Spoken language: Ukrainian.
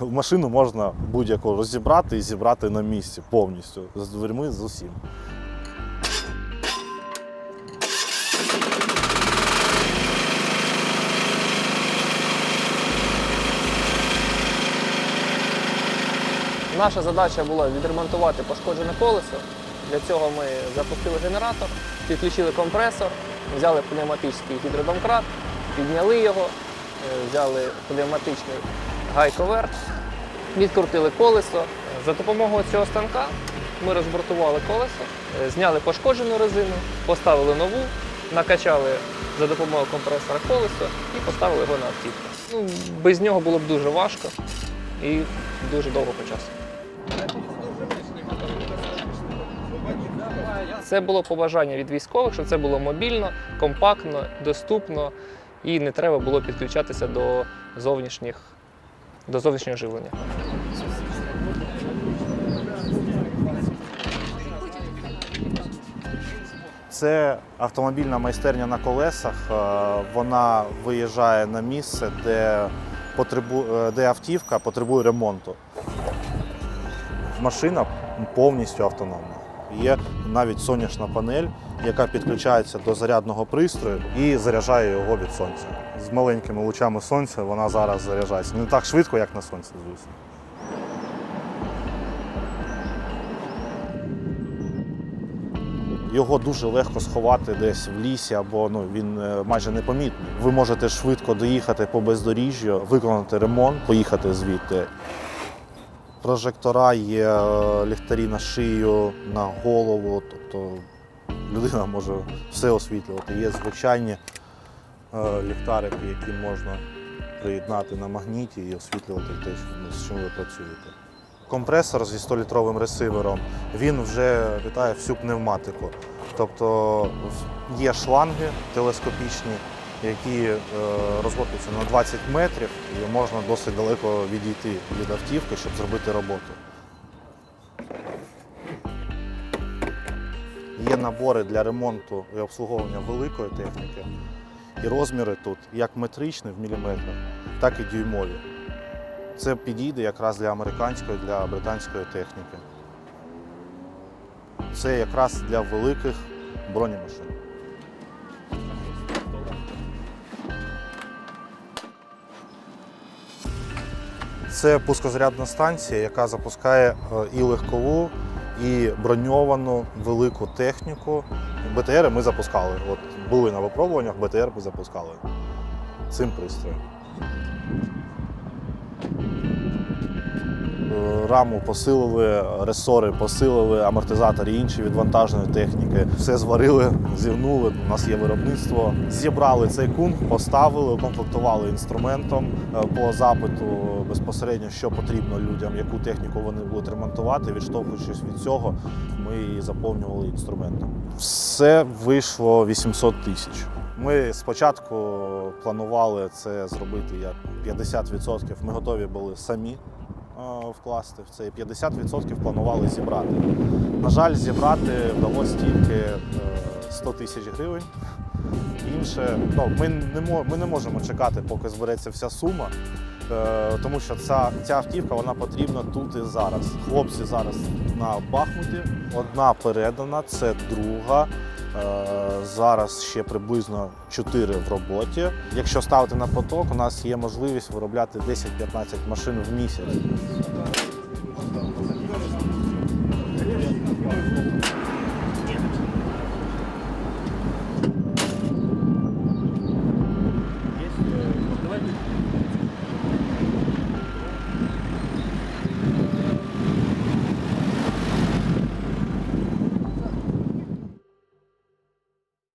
Машину можна будь-яку розібрати і зібрати на місці повністю з дверми з усім. Наша задача була відремонтувати пошкоджене колесо. Для цього ми запустили генератор, підключили компресор, взяли пневматичний гідродомкрат, підняли його, е, взяли пневматичний гайковерт, відкрутили колесо. За допомогою цього станка ми розбортували колесо, е, зняли пошкоджену резину, поставили нову, накачали за допомогою компресора колесо і поставили його на автівку. Ну, без нього було б дуже важко і дуже довго по часу. Це було побажання від військових, щоб це було мобільно, компактно, доступно і не треба було підключатися до зовнішніх до зовнішнього живлення. Це автомобільна майстерня на колесах. Е, Вона виїжджає на місце, де, потребу... е, де автівка потребує ремонту. Машина повністю автономна. Є навіть сонячна панель, яка підключається до зарядного пристрою і заряджає його від сонця. З маленькими лучами сонця вона зараз заряджається. Не так швидко, як на сонці, звісно. Його дуже легко сховати десь в лісі або ну, він е, майже непомітний. Ви можете швидко доїхати по бездоріжжю, виконати ремонт, поїхати звідти. Прожектора є е, ліхтарі на шию, на голову, тобто людина може все освітлювати. Є звичайні е, ліхтарики, які можна приєднати на магніті і освітлювати те, з чим ви працюєте. Компресор зі 100-літровим ресивером, він вже вітає всю пневматику. Тобто є шланги телескопічні, які е, розводяться на 20 метрів, і можна досить далеко відійти від автівки, щоб зробити роботу. Є набори для ремонту і обслуговування великої техніки. І розміри тут як метричні в міліметрах, так і дюймові. Це підійде якраз для американської, для британської техніки. Це якраз для великих бронемашин. Це пускозарядна станція, яка запускає е, і легкову, і броньовану велику техніку. БТРи ми запускали. От були на випробуваннях, БТР ми запускали цим пристроєм. Раму посилили, ресори посилили, амортизатори інші відвантажені техніки. Все зварили, зівнули. У нас є виробництво. Зібрали цей кунг, поставили, укомплектували інструментом е, по запиту безпосередньо, що потрібно людям, яку техніку вони будуть ремонтувати. Відштовхуючись від цього, ми її заповнювали інструментом. Все вийшло 800 тисяч. Ми спочатку планували це зробити як 50%. Ми готові були самі вкласти в це. і 50% планували зібрати. На жаль, зібрати вдалося тільки е, 100 тисяч гривень. Інше, ну, ми, не ми не можемо чекати, поки збереться вся сума, е, тому що ця, ця автівка вона потрібна тут і зараз. Хлопці зараз на Бахмуті. Одна передана, це друга. Е, Зараз ще приблизно 4 в роботі. Якщо ставити на поток, у нас є можливість виробляти 10-15 машин в місяць.